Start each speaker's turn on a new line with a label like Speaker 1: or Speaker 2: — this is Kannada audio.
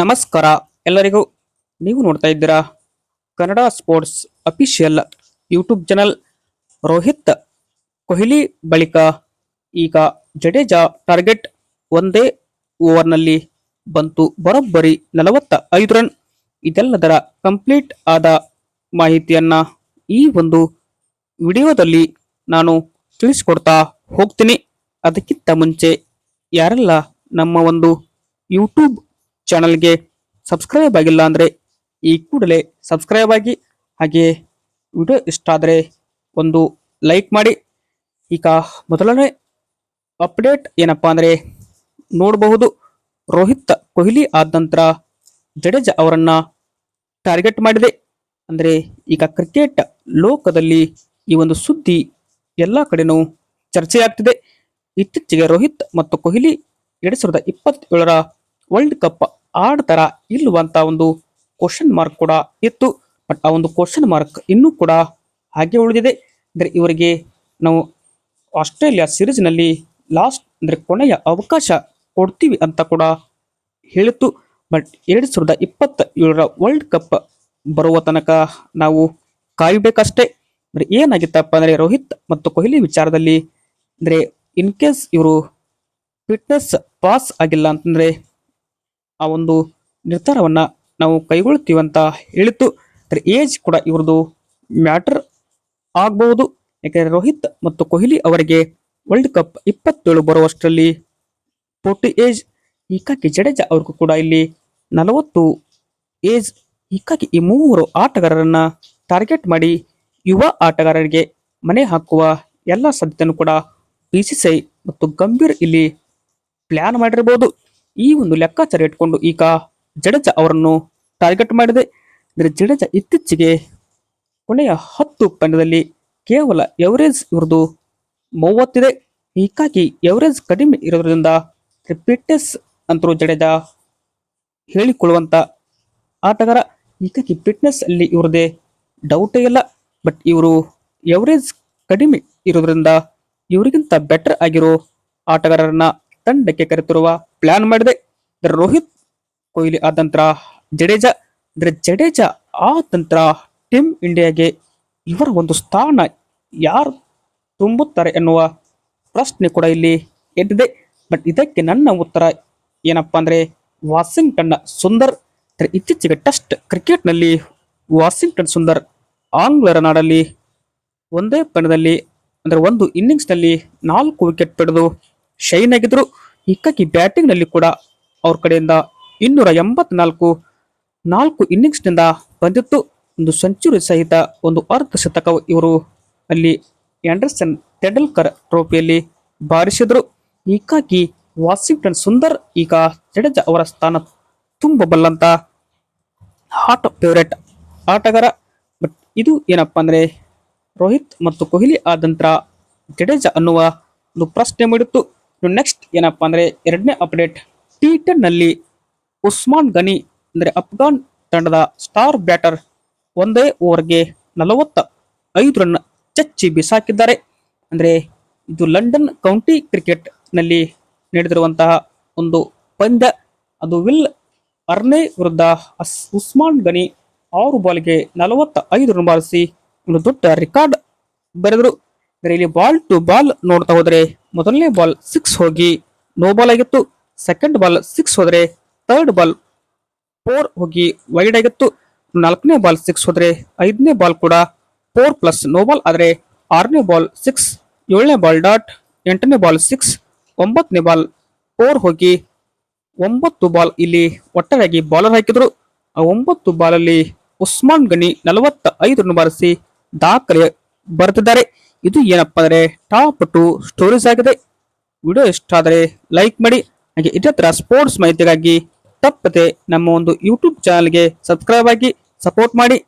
Speaker 1: ನಮಸ್ಕಾರ. ಎಲ್ಲರಿಗೂ ನೀವು ನೋಡ್ತಾ ಇದ್ದೀರಾ Kannada sports official YouTube channel Rohit Kohli ಬಳಿಕ ಈಗ ಜಡೇಜಾ ಟಾರ್ಗೆಟ್ ಒಂದೇ ಓವರ್ನಲ್ಲಿ ಬಂತು. ಬರೋಬ್ಬರಿ ನಲವತ್ತ ಐದು ರನ್. ಇದೆಲ್ಲದರ ಕಂಪ್ಲೀಟ್ ಆದ ಮಾಹಿತಿಯನ್ನ ಈ ಒಂದು ವಿಡಿಯೋದಲ್ಲಿ ನಾನು ತಿಳಿಸ್ಕೊಡ್ತಾ ಹೋಗ್ತೀನಿ. ಅದಕ್ಕಿಂತ ಮುಂಚೆ ಯಾರೆಲ್ಲ ನಮ್ಮ ಒಂದು ಯೂಟ್ಯೂಬ್ ಚಾನಲ್ಗೆ ಸಬ್ಸ್ಕ್ರೈಬ್ ಆಗಿಲ್ಲ ಅಂದರೆ ಈ ಕೂಡಲೇ ಸಬ್ಸ್ಕ್ರೈಬ್ ಆಗಿ ಹಾಗೆ ವಿಡಿಯೋ ಇಷ್ಟ ಆದರೆ ಒಂದು ಲೈಕ್ ಮಾಡಿ. ಈಗ ಮೊದಲನೇ ಅಪ್ಡೇಟ್ ಏನಪ್ಪ ಅಂದರೆ ನೋಡಬಹುದು, ರೋಹಿತ್ ಕೊಹ್ಲಿ ಆದ ನಂತರ ಜಡೇಜಾ ಅವರನ್ನು ಟಾರ್ಗೆಟ್ ಮಾಡಿದೆ. ಅಂದರೆ ಈಗ ಕ್ರಿಕೆಟ್ ಲೋಕದಲ್ಲಿ ಈ ಒಂದು ಸುದ್ದಿ ಎಲ್ಲ ಕಡೆನೂ ಚರ್ಚೆಯಾಗ್ತಿದೆ. ಇತ್ತೀಚೆಗೆ ರೋಹಿತ್ ಮತ್ತು ಕೊಹ್ಲಿ ಎರಡು ಸಾವಿರದ ಇಪ್ಪತ್ತೇಳರ ವರ್ಲ್ಡ್ ಕಪ್ ಆಡ್ತಾರ ಇಲ್ವಂತ ಒಂದು ಕ್ವಶನ್ ಮಾರ್ಕ್ ಕೂಡ ಇತ್ತು. ಬಟ್ ಆ ಒಂದು ಕ್ವಶನ್ ಮಾರ್ಕ್ ಇನ್ನೂ ಕೂಡ ಹಾಗೆ ಉಳಿದಿದೆ. ಅಂದರೆ ಇವರಿಗೆ ನಾವು ಆಸ್ಟ್ರೇಲಿಯಾ ಸಿರೀಸ್ನಲ್ಲಿ ಲಾಸ್ಟ್ ಅಂದರೆ ಕೊನೆಯ ಅವಕಾಶ ಕೊಡ್ತೀವಿ ಅಂತ ಕೂಡ ಹೇಳಿತ್ತು. ಬಟ್ ಎರಡು ಸಾವಿರದ ಇಪ್ಪತ್ತ ಏಳರ ವರ್ಲ್ಡ್ ಕಪ್ ಬರುವ ತನಕ ನಾವು ಕಾಯಬೇಕಷ್ಟೇ. ಅಂದರೆ ಏನಾಗಿತ್ತಪ್ಪ ಅಂದರೆ ರೋಹಿತ್ ಮತ್ತು ಕೊಹ್ಲಿ ವಿಚಾರದಲ್ಲಿ ಅಂದರೆ ಇನ್ ಕೇಸ್ ಇವರು ಫಿಟ್ನೆಸ್ ಪಾಸ್ ಆಗಿಲ್ಲ ಅಂತಂದ್ರೆ ಆ ಒಂದು ನಿರ್ಧಾರವನ್ನ ನಾವು ಕೈಗೊಳ್ತೀವಿ ಅಂತ ಹೇಳಿತ್ತು ಏಜ್ ಕೂಡ ಇವ್ರದ್ದು ಮ್ಯಾಟರ್ ಆಗಬಹುದು. ಯಾಕಂದ್ರೆ ರೋಹಿತ್ ಮತ್ತು ಕೊಹ್ಲಿ ಅವರಿಗೆ ವರ್ಲ್ಡ್ ಕಪ್ ಇಪ್ಪತ್ತೇಳು ಬರುವಷ್ಟರಲ್ಲಿ ಫೋರ್ಟಿ ಏಜ್ ಹೀಗಾಗಿ ಜಡೇಜಾ ಅವ್ರಿಗೂ ಕೂಡ ಇಲ್ಲಿ ನಲವತ್ತು ಏಜ್ ಹೀಗಾಗಿ ಈ ಮೂವರು ಆಟಗಾರರನ್ನ ಟಾರ್ಗೆಟ್ ಮಾಡಿ ಯುವ ಆಟಗಾರರಿಗೆ ಮನೆ ಹಾಕುವ ಎಲ್ಲ ಸಾಧ್ಯತೆಯನ್ನು ಕೂಡ ಬಿಸಿಸಿಐ ಮತ್ತು ಗಂಭೀರ್ ಇಲ್ಲಿ ಪ್ಲಾನ್ ಮಾಡಿರಬಹುದು ಈ ಒಂದು ಲೆಕ್ಕಾಚಾರ ಇಟ್ಕೊಂಡು ಈಗ ಜಡೇಜ ಅವರನ್ನು ಟಾರ್ಗೆಟ್ ಮಾಡಿದೆ. ಅಂದರೆ ಜಡೇಜ ಇತ್ತೀಚೆಗೆ ಕೊನೆಯ ಹತ್ತು ಪಂದ್ಯದಲ್ಲಿ ಕೇವಲ ಎವರೇಜ್ ಇವ್ರದ್ದು ಮೂವತ್ತಿದೆ. ಹೀಗಾಗಿ ಎವರೇಜ್ ಕಡಿಮೆ ಇರೋದ್ರಿಂದ ಫಿಟ್ನೆಸ್ ಅಂತರೂ ಜಡೇಜ ಹೇಳಿಕೊಳ್ಳುವಂತ ಆಟಗಾರ. ಹೀಗಾಗಿ ಫಿಟ್ನೆಸ್ ಅಲ್ಲಿ ಇವ್ರದೇ ಡೌಟೇ ಇಲ್ಲ. ಬಟ್ ಇವರು ಎವರೇಜ್ ಕಡಿಮೆ ಇರೋದ್ರಿಂದ ಇವರಿಗಿಂತ ಬೆಟರ್ ಆಗಿರೋ ಆಟಗಾರರನ್ನ ತಂಡಕ್ಕೆ ಕರೆತರುವ ಪ್ಲಾನ್ ಮಾಡಿದೆ. ರೋಹಿತ್ ಕೊಹ್ಲಿ ಆದ ನಂತರ ಜಡೇಜಾ ಅಂದ್ರೆ ಜಡೇಜಾ ಆದ ನಂತರ ಟೀಮ್ ಇಂಡಿಯಾಗೆ ಇವರ ಒಂದು ಸ್ಥಾನ ಯಾರು ತುಂಬುತ್ತಾರೆ ಎನ್ನುವ ಪ್ರಶ್ನೆ ಕೂಡ ಇಲ್ಲಿ ಎದ್ದಿದೆ. ಬಟ್ ಇದಕ್ಕೆ ನನ್ನ ಉತ್ತರ ಏನಪ್ಪಾ ಅಂದ್ರೆ ವಾಷಿಂಗ್ಟನ್ನ ಸುಂದರ್ ಇತ್ತೀಚೆಗೆ ಟೆಸ್ಟ್ ಕ್ರಿಕೆಟ್ನಲ್ಲಿ ವಾಷಿಂಗ್ಟನ್ ಸುಂದರ್ ಆಂಗ್ಲರ ನಾಡಲ್ಲಿ ಒಂದೇ ಪಂದ್ಯದಲ್ಲಿ, ಅಂದ್ರೆ ಒಂದು ಇನ್ನಿಂಗ್ಸ್ನಲ್ಲಿ ನಾಲ್ಕು ವಿಕೆಟ್ ಪಡೆದು ಶೈನ್ ಆಗಿದ್ರು. ಹೀಗಾಗಿ ಬ್ಯಾಟಿಂಗ್ನಲ್ಲಿ ಕೂಡ ಅವ್ರ ಕಡೆಯಿಂದ ಇನ್ನೂರ ಎಂಬತ್ನಾಲ್ಕು ನಾಲ್ಕು ಇನ್ನಿಂಗ್ಸ್ನಿಂದ ಬಂದಿತ್ತು. ಒಂದು ಸೆಂಚುರಿ ಸಹಿತ, ಒಂದು ಅರ್ಧ ಶತಕ ಇವರು ಅಲ್ಲಿ ಆ್ಯಂಡರ್ಸನ್ ತೆಂಡಲ್ಕರ್ ಟ್ರೋಫಿಯಲ್ಲಿ ಬಾರಿಸಿದರು. ಹೀಗಾಗಿ ವಾಷಿಂಗ್ಟನ್ ಸುಂದರ್ ಈಗ ಜಡೇಜಾ ಅವರ ಸ್ಥಾನ ತುಂಬಬಲ್ಲಂತ ಹಾಟ್ ಫೇವರೇಟ್ ಆಟಗಾರ. ಬಟ್ ಇದು ಏನಪ್ಪ ಅಂದರೆ ರೋಹಿತ್ ಮತ್ತು ಕೊಹ್ಲಿ ಆದಂತರ ಜಡೇಜ ಜಡೇಜಾ ಅನ್ನುವ ಒಂದು ಪ್ರಶ್ನೆ ಮೂಡಿತ್ತು. ನೆಕ್ಸ್ಟ್ ಏನಪ್ಪಾ ಅಂದ್ರೆ ಎರಡನೇ ಅಪ್ಡೇಟ್ ಟಿ ಟೆನ್ನಲ್ಲಿ ಉಸ್ಮಾನ್ ಗನಿ ಅಂದ್ರೆ ಅಫ್ಘಾನ್ ತಂಡದ ಸ್ಟಾರ್ ಬ್ಯಾಟರ್ ಒಂದೇ ಓವರ್ಗೆ ನಲವತ್ತ ಐದು ರನ್ ಚಚ್ಚಿ ಬಿಸಾಕಿದ್ದಾರೆ. ಅಂದ್ರೆ ಇದು ಲಂಡನ್ ಕೌಂಟಿ ಕ್ರಿಕೆಟ್ನಲ್ಲಿ ನಡೆದಿರುವಂತಹ ಒಂದು ಪಂದ್ಯ. ಅದು ವಿಲ್ ಅರ್ನೆ ವಿರುದ್ಧ ಉಸ್ಮಾನ್ ಗನಿ ಆರು ಬಾಲ್ಗೆ ನಲವತ್ತ ಐದು ರನ್ ಬಾರಿಸಿ ಒಂದು ದೊಡ್ಡ ರೆಕಾರ್ಡ್ ಬರೆದರು. ಅಂದ್ರೆ ಇಲ್ಲಿ ಬಾಲ್ ಟು ಬಾಲ್ ನೋಡ್ತಾ ಹೋದ್ರೆ ಮೊದಲನೇ ಬಾಲ್ ಸಿಕ್ಸ್ ಹೋಗಿ ನೋ ಬಾಲ್ ಆಗಿತ್ತು. ಸೆಕೆಂಡ್ ಬಾಲ್ ಸಿಕ್ಸ್ ಹೋದ್ರೆ ಥರ್ಡ್ ಬಾಲ್ ಫೋರ್ ಹೋಗಿ ವೈಡ್ ಆಗಿತ್ತು. ನಾಲ್ಕನೇ ಬಾಲ್ ಸಿಕ್ಸ್ ಹೋದ್ರೆ ಐದನೇ ಬಾಲ್ ಕೂಡ ಫೋರ್ ಪ್ಲಸ್ ನೋ ಬಾಲ್ ಆದ್ರೆ ಆರನೇ ಬಾಲ್ ಸಿಕ್ಸ್ ಏಳನೇ ಬಾಲ್ ಡಾಟ್ ಎಂಟನೇ ಬಾಲ್ ಸಿಕ್ಸ್ ಒಂಬತ್ತನೇ ಬಾಲ್ ಫೋರ್ ಹೋಗಿ ಒಂಬತ್ತು ಬಾಲ್ ಇಲ್ಲಿ ಒಟ್ಟಾರೆಯಾಗಿ ಬಾಲರ್ ಹಾಕಿದ್ರು. ಆ ಒಂಬತ್ತು ಬಾಲಲ್ಲಿ ಉಸ್ಮಾನ್ ಗನಿ ನಲವತ್ತ ಐದು ರನ್ ಬಾರಿಸಿ ದಾಖಲೆ ಬರೆದಿದ್ದಾರೆ. ಇದು ಏನಪ್ಪಾ ಅಂದ್ರೆ ಟಾಪ್ ಟು ಸ್ಟೋರೀಸ್ ಆಗಿದೆ. ವಿಡಿಯೋ ಇಷ್ಟ ಆದರೆ ಲೈಕ್ ಮಾಡಿ, ಹಾಗೆ ಇದೇ ಸ್ಪೋರ್ಟ್ಸ್ ಮಾಹಿತಿಗಾಗಿ ತಪ್ಪದೆ ನಮ್ಮ ಒಂದು ಯೂಟ್ಯೂಬ್ ಚಾನಲ್ಗೆ ಸಬ್ಸ್ಕ್ರೈಬ್ ಆಗಿ ಸಪೋರ್ಟ್ ಮಾಡಿ.